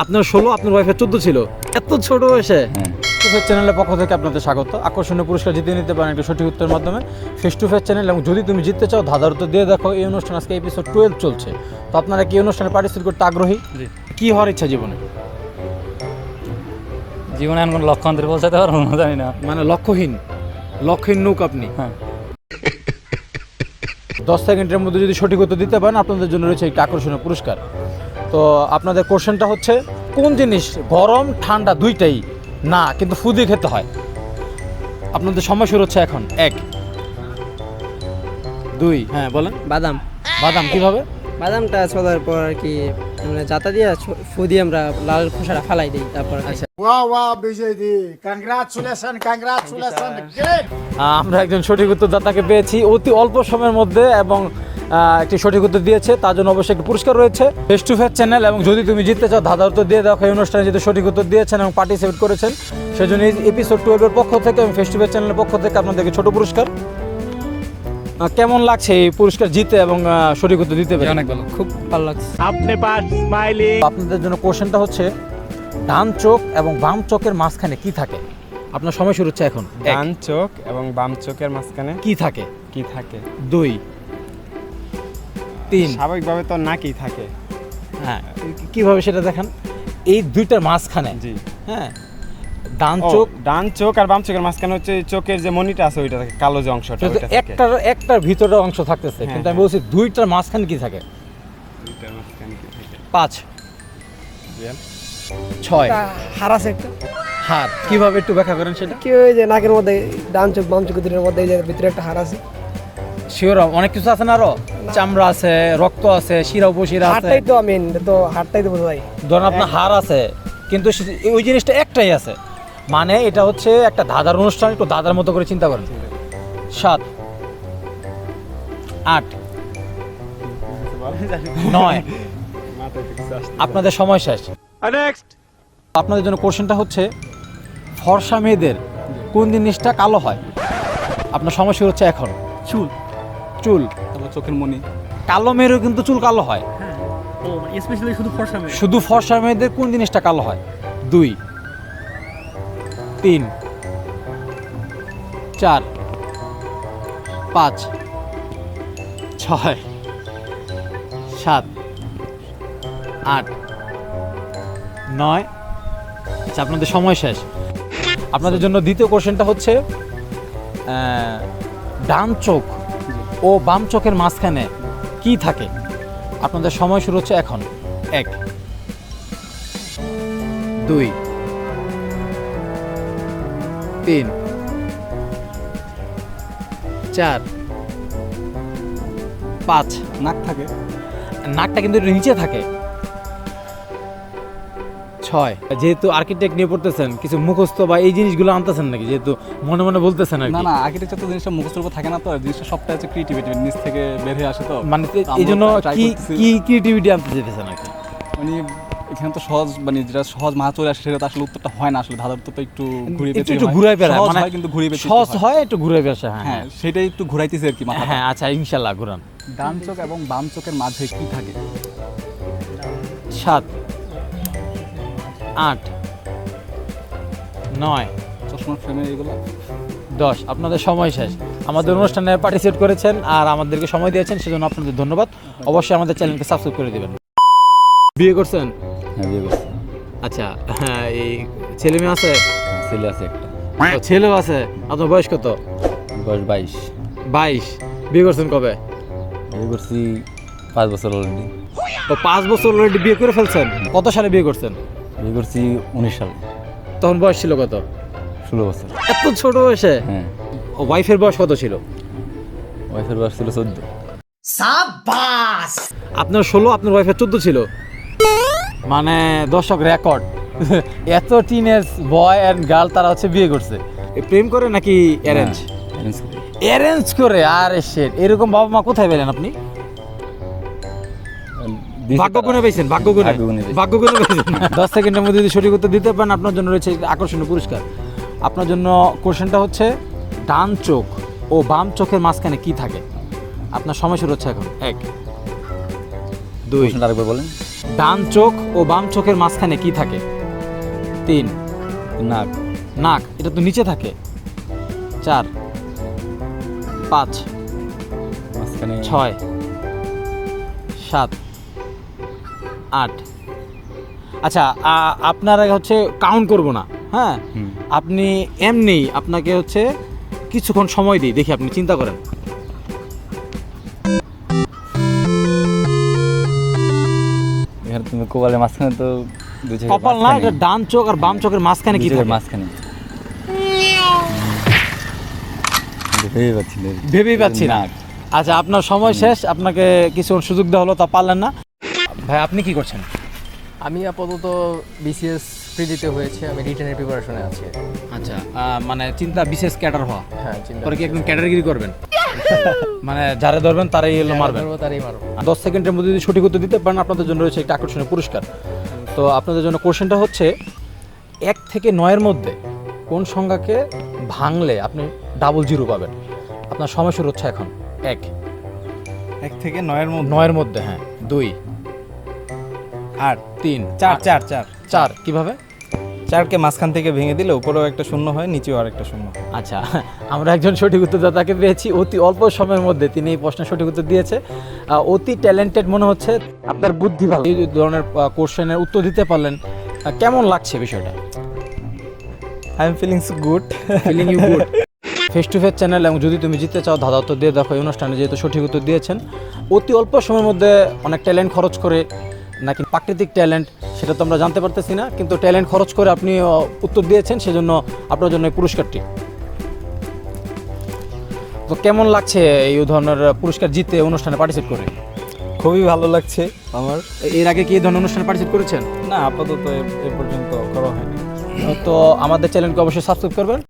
আপনার ষোলো আপনার ওয়াইফের চোদ্দ ছিল। এত ছোট বয়সে। হ্যাঁ। ফেস চ্যানেলের পক্ষ থেকে আপনাদের স্বাগত। আকর্ষণীয় পুরস্কার জিতে নিতে পারেন একটা সঠিক উত্তরের মাধ্যমে। ফেস টু ফেস চ্যানেল এবং যদি তুমি জিততে চাও ধাঁধার উত্তর দিয়ে দেখো এই অনুষ্ঠান আজকে এপিসোড টুয়েলভ চলছে। তো আপনারা কি অনুষ্ঠানে পার্টিসিপেট করতে আগ্রহী? কি হওয়ার ইচ্ছা জীবনে? জীবনে এখন কোনো লক্ষ্যান্তরে পৌঁছাতে পারব না জানি না। মানে লক্ষ্যহীন লক্ষ্যহীন নৌক আপনি। হ্যাঁ। দশ সেকেন্ডের মধ্যে যদি সঠিক উত্তর দিতে পারেন আপনাদের জন্য রয়েছে একটি আকর্ষণীয় পুরস্কার। তো আপনাদের কোশ্চেনটা হচ্ছে কোন জিনিস গরম ঠান্ডা দুইটাই? না কিন্তু ফুদি খেতে হয়। আপনাদের সময় শুরু হচ্ছে এখন। এক। দুই। হ্যাঁ বলেন। বাদাম। বাদাম কীভাবে? বাদামটা ছোলার পর আর কি মানে জাতা দিয়ে ছ- ফু দিয়ে আমরা লাল খোসাটা ফালাই দিই তারপর আচ্ছা। wow, BJD. Congratulations, congratulations. Great. আহ, আমরা একজন সঠিক উত্তরদাতাকে পেয়েছি অতি অল্প সময়ের মধ্যে এবং একটি সঠিক উত্তর দিয়েছে তার জন্য অবশ্যই একটি পুরস্কার রয়েছে। ফেস টু ফেস চ্যানেল এবং যদি তুমি জিততে চাও ধাঁধা উত্তর দিয়ে দেখো এই অনুষ্ঠানে যদি সঠিক উত্তর দিয়েছেন এবং পার্টিসিপেট করেছেন সেজন্য এই এপিসোড টুয়েলভের পক্ষ থেকে এবং ফেস টু ফেস চ্যানেলের পক্ষ থেকে আপনাদেরকে ছোট পুরস্কার। কেমন লাগছে এই পুরস্কার জিতে এবং সঠিক উত্তর দিতে পেরে? অনেক ভালো। খুব ভালো লাগছে। আপনাদের জন্য কোশ্চেনটা হচ্ছে ডান চোখ এবং বাম চোখের মাঝখানে কি থাকে? আপনার সময় শুরু হচ্ছে এখন। ডান চোখ এবং বাম চোখের মাঝখানে কি থাকে? কি থাকে? দুই। তিন। স্বাভাবিকভাবে তো নাকি থাকে। হ্যাঁ। কীভাবে সেটা দেখান? এই দুইটার মাঝখানে। জি। হ্যাঁ। ডান চোখ। ডান চোখ আর বাম চোখের মাঝখানে হচ্ছে চোখের যে মনিটা আছে ওইটা থাকে কালো যে অংশটা ওইটা থাকে। একটার একটার ভিতরে অংশ থাকতেছে কিন্তু আমি বলছি দুইটার মাঝখানে কি থাকে? দুইটার মাঝখানে কি থাকে? পাঁচ? ছয়। হার আছে একটা। হাত কীভাবে একটু ব্যাখ্যা করেন সেটা? কি ওই যে নাকের মধ্যে ডান চোখ বাম চোখ দুটোর মধ্যে এই যে ভিতরে একটা হার আছে। শিওর অনেক কিছু আছে না আরও? চামড়া আছে রক্ত আছে শিরা উপশিরা আছে। হারটাই তো আমি তো হারটাই তো বোঝাই ধরেন আপনার হার আছে কিন্তু ওই জিনিসটা একটাই আছে। মানে এটা হচ্ছে একটা দাদার অনুষ্ঠান একটু দাদার মতো করে চিন্তা করেন। সাত আট নয়। আপনাদের সময় শেষ। আপনাদের জন্য কোশ্চেনটা হচ্ছে ফর্সা মেয়েদের কোন জিনিসটা কালো হয়? আপনার সময় শুরু হচ্ছে এখন। চুল। চুল। চোখের মনি। কালো মেয়েরও কিন্তু চুল কালো হয়। স্পেশালি শুধু ফর্সা মেয়ে শুধু ফর্সা মেয়েদের কোন জিনিসটা কালো হয়? দুই তিন চার পাঁচ ছয় সাত আট নয়। আচ্ছা আপনাদের সময় শেষ। আপনাদের জন্য দ্বিতীয় কোশ্চেনটা হচ্ছে ডান চোখ ও বাম চোখের মাঝখানে কি থাকে? আপনাদের সময় শুরু হচ্ছে এখন। এক। দুই। তিন। চার। পাঁচ। নাক থাকে। নাকটা কিন্তু নিচে থাকে। ছয় যেহেতু আর্কিটেক্ট নিয়ে পড়তেছেন কিছু মুখস্থ বা এই জিনিসগুলো আনতেছেন নাকি? যেহেতু মনে মনে বলতেছেন না না আর্কিটেকচার তো জিনিসটা মুখস্থের উপর থাকে না তো জিনিসটা সবটা হচ্ছে ক্রিয়েটিভিটি নিচ থেকে বের হয়ে আসে তো। মানে এই জন্য কি কি ক্রিয়েটিভিটি আনতে যেতেছেন আর কি? মানে এখানে তো সহজ মানে যেটা সহজ মাথা চলে আসে সেটা আসলে উত্তরটা হয় না আসলে ধাঁধার একটু ঘুরিয়ে একটু পেঁচিয়ে একটু হয়। ঘুরাই বেড়ায় সহজ মানে হয় কিন্তু ঘুরিয়ে পেঁচিয়ে সহজ হয়। হয় একটু ঘুরে বেড়াছে হ্যাঁ হ্যাঁ সেটাই একটু ঘুরাইতেছে আর কি মাথা হ্যাঁ আচ্ছা ইনশাল্লাহ ঘুরান। ডান চোখ এবং বাম চোখের মাঝে কি থাকে? সাত। আট নয় চশমার ফ্রেমে এগুলো? দশ। আপনাদের সময় শেষ। আমাদের অনুষ্ঠানে পার্টিসিপেট করেছেন আর আমাদেরকে সময় দিয়েছেন সেজন্য আপনাদের ধন্যবাদ। অবশ্যই আমাদের চ্যানেলকে সাবস্ক্রাইব করে দেবেন। বিয়ে করছেন? হ্যাঁ বিয়ে করছি। আচ্ছা হ্যাঁ এই ছেলে মেয়ে আছে? ছেলে আছে একটা। ও, ছেলেও আছে। আপনার বয়স কত? বয়স বাইশ। বাইশ। বিয়ে করছেন কবে? বিয়ে করছি পাঁচ বছর অলরেডি তো পাঁচ বছর অলরেডি বিয়ে করে ফেলছেন? কত সালে বিয়ে করছেন? বিয়ে করছি উনিশ সালে। তখন বয়স ছিল কত? ষোলো বছর। এত ছোট বয়সে? হ্যাঁ। ওয়াইফের বয়স কত ছিল? ওয়াইফের বয়স ছিল চোদ্দ। আপনার ষোলো আপনার ওয়াইফের চোদ্দ ছিল? মানে দর্শক রেকর্ড। এত টিনেজ বয় অ্যান্ড গার্ল তারা হচ্ছে বিয়ে করছে। প্রেম করে নাকি অ্যারেঞ্জ অ্যারেঞ্জ করে। আর এরকম বাবা মা কোথায় পেলেন আপনি? ভাগ্য। গুণে পেয়েছেন ভাগ্য গুণে ভাগ্য পেয়েছেন দশ সেকেন্ডের মধ্যে যদি সঠিক উত্তর দিতে পারেন আপনার জন্য রয়েছে আকর্ষণীয় পুরস্কার। আপনার জন্য কোশ্চেনটা হচ্ছে ডান চোখ ও বাম চোখের মাঝখানে কি থাকে? আপনার সময় শুরু হচ্ছে এখন। এক দুই আরেকবার বলেন। ডান চোখ ও বাম চোখের মাঝখানে কি থাকে? তিন নাক। নাক এটা তো নিচে থাকে। চার পাঁচ মাঝখানে ছয় সাত আট। আচ্ছা আপনারা হচ্ছে কাউন্ট করব না হ্যাঁ? আপনি এমনি আপনাকে হচ্ছে কিছুক্ষণ সময় দিই দেখি আপনি চিন্তা করেন। এখানে তুমি মাঝখানে তো কপাল না এটা ডান চোখ আর বাম চোখের মাঝখানে কি থাকে? মাঝখানে। ভেবে পাচ্ছি ভেবেই পাচ্ছি না। আচ্ছা আপনার সময় শেষ আপনাকে কিছু সুযোগ দেওয়া হলো তা পারলেন না। ভাই আপনি কি করছেন? আমি আপাতত বিসিএস প্রি দিতে হয়েছে আমি রিটেনের প্রিপারেশনে আছি। আচ্ছা মানে চিন্তা বিশেষ ক্যাডার হওয়া। হ্যাঁ চিন্তা পরে কি একদম ক্যাডারগিরি করবেন? মানে যারা ধরবেন তারাই এলো মারবেন। মারবো তারই মারবো। দশ সেকেন্ডের মধ্যে যদি সঠিক উত্তর দিতে পারেন আপনাদের জন্য রয়েছে একটা আকর্ষণীয় পুরস্কার। তো আপনাদের জন্য কোশ্চেনটা হচ্ছে এক থেকে নয়ের মধ্যে কোন সংখ্যাকে ভাঙলে আপনি ডাবল জিরো পাবেন? আপনার সময় শুরু হচ্ছে এখন। এক। এক থেকে নয়ের মধ্যে? নয়ের মধ্যে হ্যাঁ। দুই। আট তিন চার চার চার চার। কীভাবে? চারকে মাঝখান থেকে ভেঙে দিলে উপরেও একটা শূন্য হয় নিচেও আর একটা শূন্য আচ্ছা আমরা একজন সঠিক উত্তরদাতাকে পেয়েছি। অতি অল্প সময়ের মধ্যে তিনি এই প্রশ্নের সঠিক উত্তর দিয়েছে। অতি ট্যালেন্টেড মনে হচ্ছে। আপনার বুদ্ধি ভালো। এই ধরনের কোশ্চেনের উত্তর দিতে পারলেন। কেমন লাগছে বিষয়টা? I am feelings good feeling you good face to face channel এবং যদি তুমি জিততে চাও ধাঁধা উত্তর দিয়ে দেখো এই অনুষ্ঠানে যেহেতু সঠিক উত্তর দিয়েছেন। অতি অল্প সময়ের মধ্যে অনেক ট্যালেন্ট খরচ করে নাকি প্রাকৃতিক ট্যালেন্ট সেটা তো আমরা জানতে পারতেছি না কিন্তু ট্যালেন্ট খরচ করে আপনি উত্তর দিয়েছেন সেজন্য আপনার জন্য এই পুরস্কারটি। তো কেমন লাগছে এই ধরনের পুরস্কার জিতে অনুষ্ঠানে পার্টিসিপেট করে? খুবই ভালো লাগছে আমার। এর আগে কি এই ধরনের অনুষ্ঠানে পার্টিসিপেট করেছেন? না আপাতত এ- এ পর্যন্ত করা হয়নি। তো আমাদের চ্যানেলকে অবশ্যই সাবস্ক্রাইব করবেন।